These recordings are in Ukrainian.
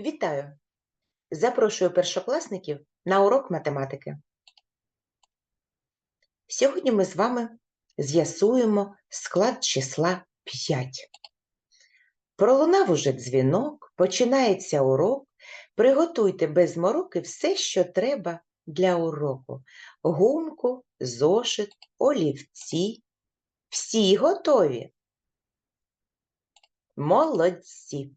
Вітаю! Запрошую першокласників на урок математики. Сьогодні ми з вами з'ясуємо склад числа 5. Пролунав уже дзвінок, починається урок. Приготуйте без мороки все, що треба для уроку. Гумку, зошит, олівці. Всі готові? Молодці!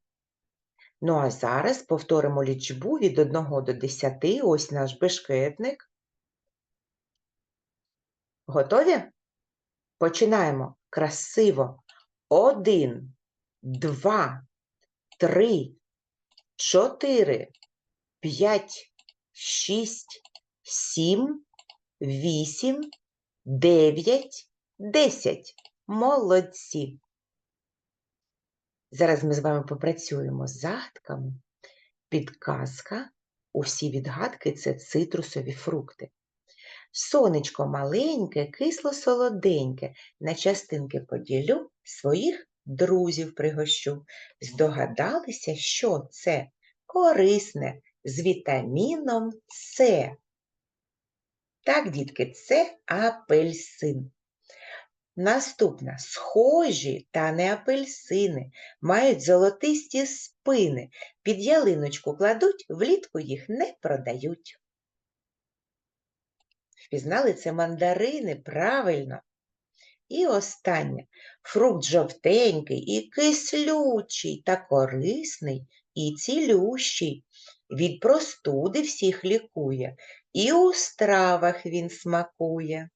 Ну, а зараз повторимо лічбу від 1 до 10. Ось наш бешкетник. Готові? Починаємо красиво. Один, два, три, чотири, п'ять, шість, сім, вісім, дев'ять, десять. Молодці! Зараз ми з вами попрацюємо з загадками. Підказка. Усі відгадки це цитрусові фрукти. Сонечко маленьке, кисло-солоденьке. На частинки поділю, своїх друзів пригощу. Здогадалися, що це корисне з вітаміном С. Так, дітки, це апельсин. Наступна схожі та не апельсини, мають золотисті спини, під ялиночку кладуть, влітку їх не продають. Впізнали це мандарини правильно. І останнє фрукт жовтенький і кислючий та корисний і цілющий. Від простуди всіх лікує, і у стравах він смакує.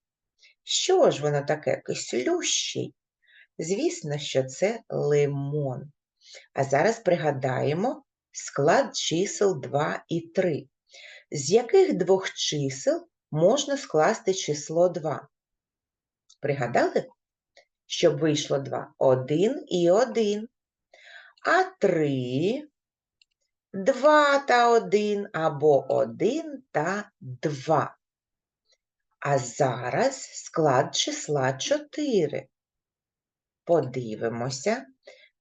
Що ж воно таке кислющий? Звісно, що це лимон. А зараз пригадаємо склад чисел 2 і 3. З яких двох чисел можна скласти число 2? Пригадали? Щоб вийшло 2? 1 і 1. А 3 – 2 та 1 або 1 та 2. А зараз склад числа 4. Подивимося,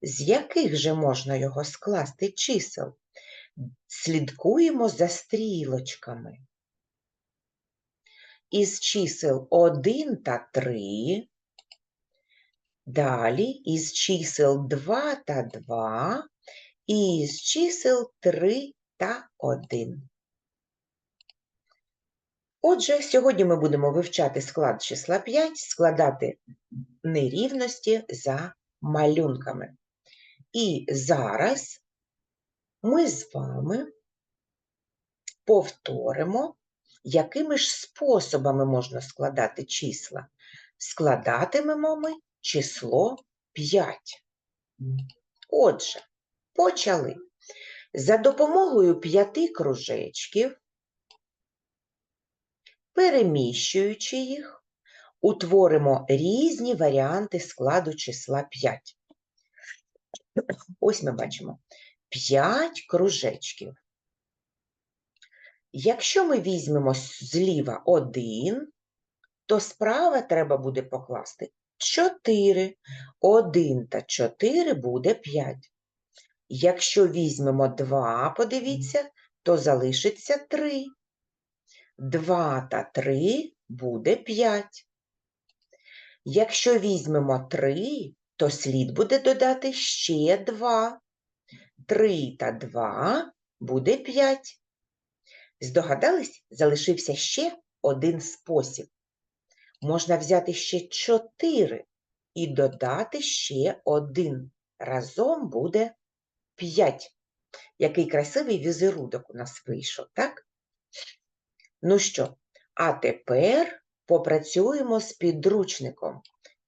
з яких же можна його скласти чисел. Слідкуємо за стрілочками. Із чисел 1 та 3, далі із чисел 2 та 2, і із чисел 3 та 1. Отже, сьогодні ми будемо вивчати склад числа 5, складати нерівності за малюнками. І зараз ми з вами повторимо, якими ж способами можна складати числа. Складатимемо ми число 5. Отже, почали. За допомогою п'яти кружечків Переміщуючи їх, утворимо різні варіанти складу числа 5. Ось ми бачимо 5 кружечків. Якщо ми візьмемо зліва 1, то справа треба буде покласти 4. 1 та 4 буде 5. Якщо візьмемо 2, подивіться, то залишиться 3. 2 та 3 буде 5. Якщо візьмемо 3, то слід буде додати ще 2. 3 та 2 буде 5. Здогадались, залишився ще один спосіб. Можна взяти ще 4 і додати ще 1. Разом буде 5. Який красивий візерунок у нас вийшов, так? Ну що, а тепер попрацюємо з підручником,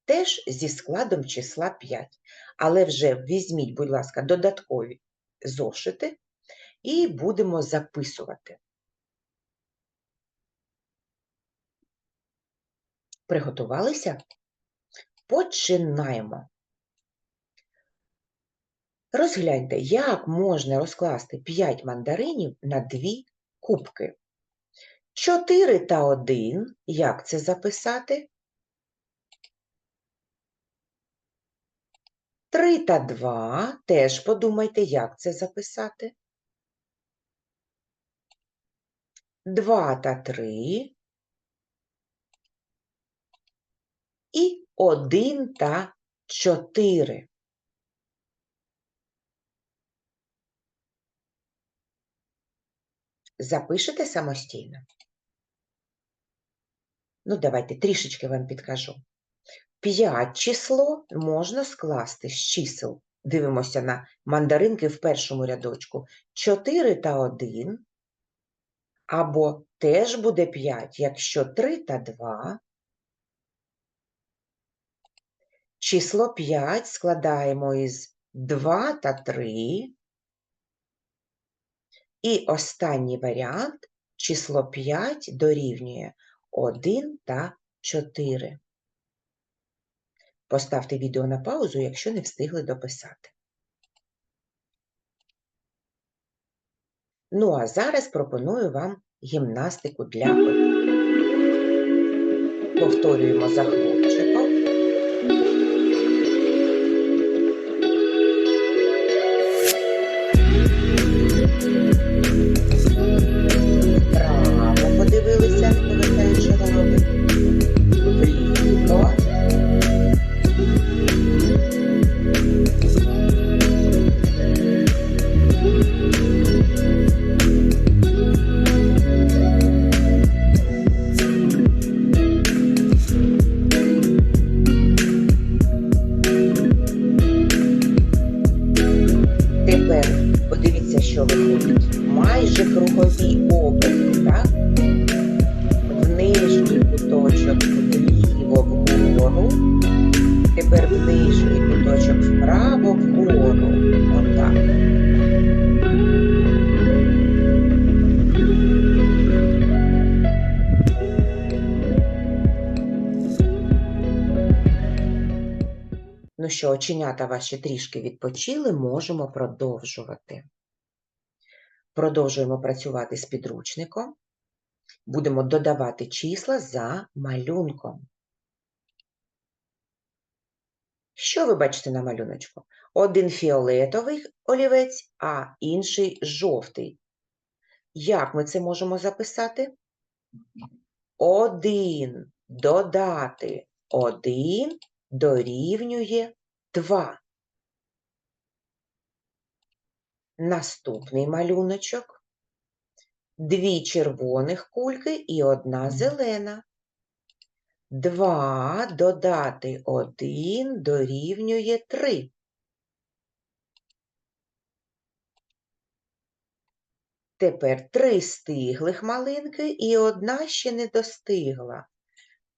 теж зі складом числа 5. Але вже візьміть, будь ласка, додаткові зошити і будемо записувати. Приготувалися? Починаємо. Розгляньте, як можна розкласти 5 мандаринів на 2 кубки. 4 та 1, як це записати? 3 та 2, теж подумайте, як це записати. 2 та 3 і 1 та 4. Запишете самостійно? Ну, давайте трішечки вам підкажу. 5 число можна скласти з чисел. Дивимося на мандаринки в першому рядочку. 4 та 1. Або теж буде 5, якщо 3 та 2. Число 5 складаємо із 2 та 3. І останній варіант число 5 дорівнює 1 та 4. Поставте відео на паузу, якщо не встигли дописати. Ну, а зараз пропоную вам гімнастику для. Повторюємо за що виходить. Майже кругові оберти, так? В нижній куточок вліво вгору. Тепер в нижній куточок вправо вгору. Отак. Ну що, оченята ваші трішки відпочили, можемо продовжувати. Продовжуємо працювати з підручником. Будемо додавати числа за малюнком. Що ви бачите на малюночку? Один фіолетовий олівець, а інший жовтий. Як ми це можемо записати? Один додати один дорівнює 2. Наступний малюночок. Дві червоних кульки і одна зелена. 2 додати 1 дорівнює 3. Тепер три стиглих малинки і одна ще не достигла.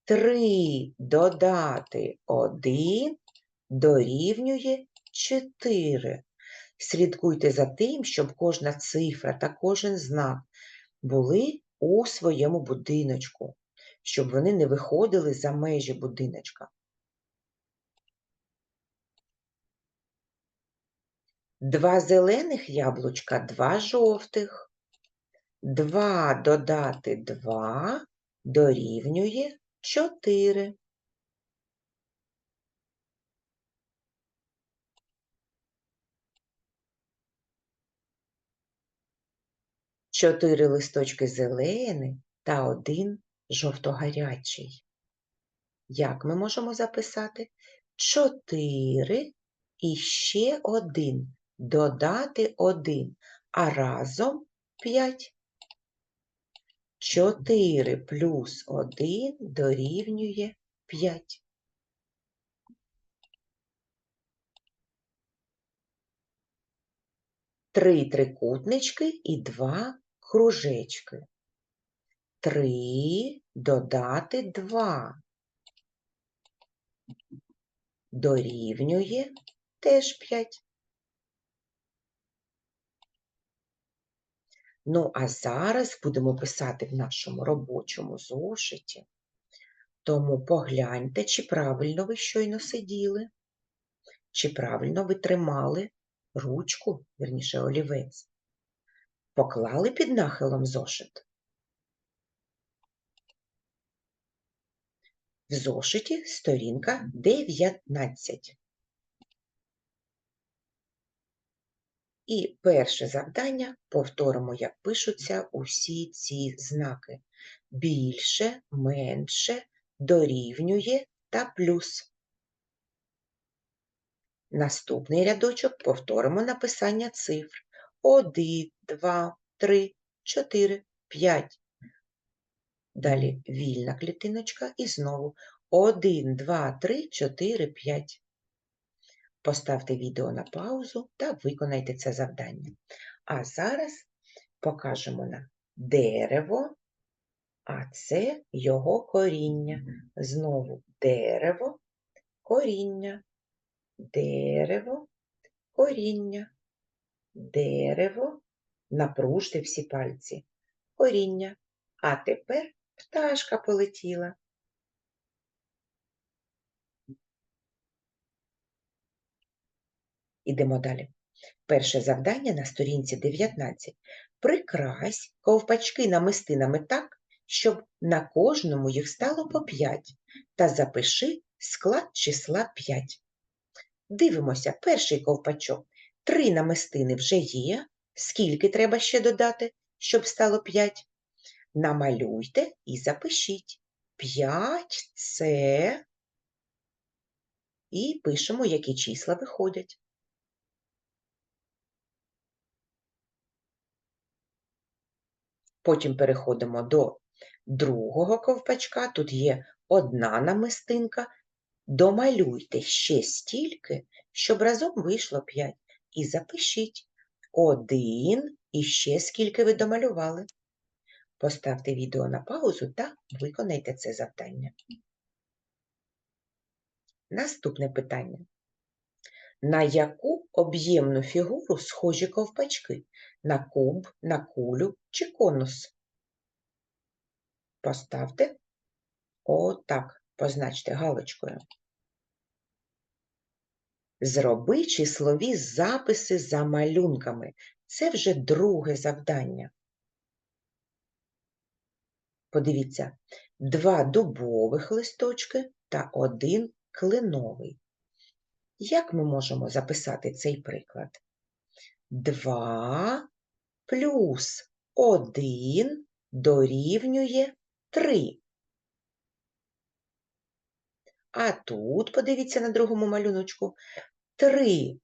3 додати 1 дорівнює 4. Слідкуйте за тим, щоб кожна цифра та кожен знак були у своєму будиночку, щоб вони не виходили за межі будиночка. Два зелених яблучка, два жовтих. 2 додати 2 дорівнює 4. Чотири листочки зелені та один жовтогарячий. Як ми можемо записати? 4 і ще один. Додати 1, а разом 5. 4 плюс 1 дорівнює 5. Три трикутнички і два кружечки. 3 додати 2 дорівнює теж 5. Ну, а зараз будемо писати в нашому робочому зошиті. Тому погляньте, чи правильно ви щойно сиділи, чи правильно ви тримали ручку, верніше олівець. Поклали під нахилом зошит. В зошиті сторінка 19. І перше завдання повторимо, як пишуться усі ці знаки. Більше, менше, дорівнює та плюс. Наступний рядочок повторимо написання цифр. 1, 2, 3, 4, 5. Далі вільна клітиночка і знову 1, 2, 3, 4, 5. Поставте відео на паузу та виконайте це завдання. А зараз покажемо на дерево, а це його коріння. Знову дерево, коріння, дерево, коріння, дерево, напружте всі пальці, коріння. А тепер пташка полетіла. Ідемо далі. Перше завдання на сторінці 19. Прикрась ковпачки намистинами так, щоб на кожному їх стало по 5, та запиши склад числа 5. Дивимося, перший ковпачок. Три намистини вже є. Скільки треба ще додати, щоб стало 5? Намалюйте і запишіть. 5 це. І пишемо, які числа виходять. Потім переходимо до другого ковпачка. Тут є одна намистинка. Домалюйте ще стільки, щоб разом вийшло 5. І запишіть один і ще скільки ви домалювали. Поставте відео на паузу та виконайте це завдання. Наступне питання. На яку об'ємну фігуру схожі ковпачки? На куб, на кулю чи конус? Поставте отак, позначте галочкою. Зроби числові записи за малюнками. Це вже друге завдання. Подивіться, два дубових листочки та один клиновий. Як ми можемо записати цей приклад? 2 плюс 1 дорівнює 3. А тут, подивіться на другому малюночку, 3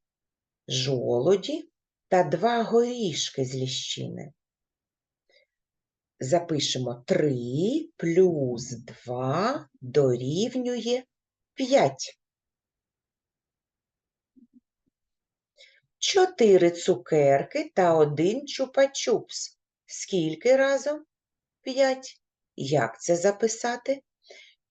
жолоді та 2 горішки з ліщини. Запишемо 3 плюс 2 дорівнює 5. Чотири цукерки та один чупа-чупс. Скільки разом? П'ять. Як це записати?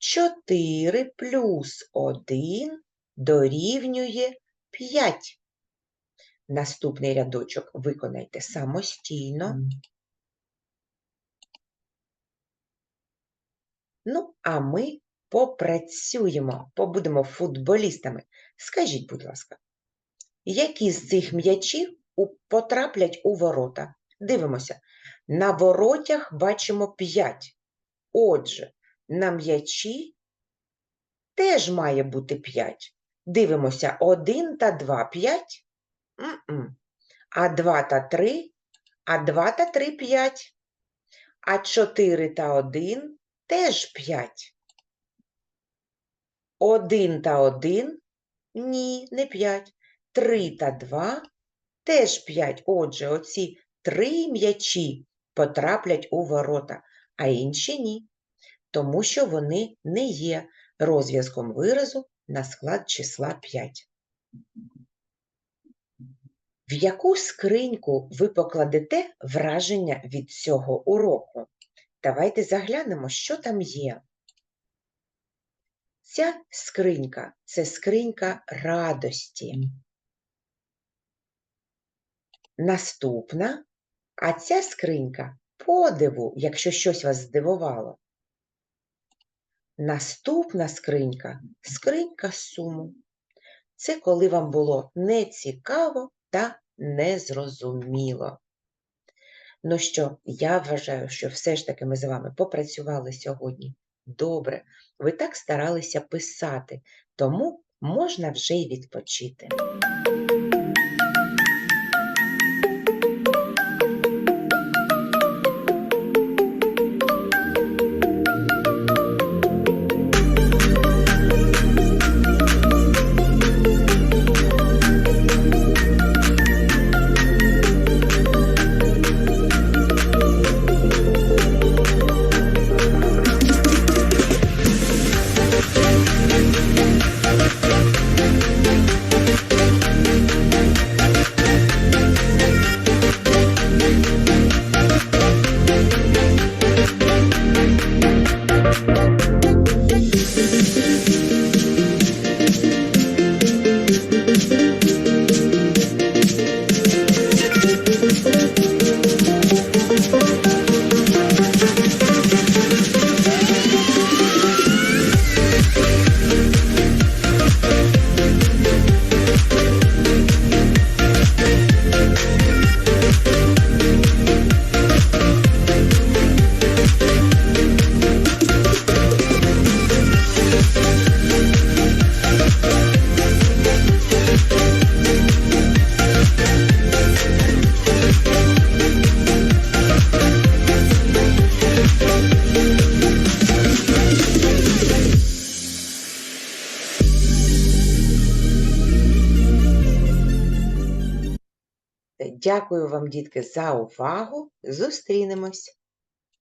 Чотири плюс один дорівнює п'ять. Наступний рядочок виконайте самостійно. Ну, а ми попрацюємо, побудемо футболістами. Скажіть, будь ласка, які з цих м'ячів потраплять у ворота? Дивимося. На воротях бачимо 5. Отже, на м'ячі теж має бути 5. Дивимося 1 та 2 5. М-м. А 2 та 3, а 2 та 3 5. А 4 та 1 теж 5. 1 та 1 ні, не 5. 3 та 2 теж 5. Отже, оці три м'ячі потраплять у ворота, а інші ні, тому що вони не є розв'язком виразу на склад числа 5. В яку скриньку ви покладете враження від цього уроку? Давайте заглянемо, що там є. Ця скринька це скринька радості. Наступна, а ця скринька подиву, якщо щось вас здивувало. Наступна скринька скринька суму. Це коли вам було нецікаво та незрозуміло. Ну що, я вважаю, що все ж таки ми з вами попрацювали сьогодні добре. Ви так старалися писати, тому можна вже й відпочити. Дякую вам, дітки, за увагу. Зустрінемось!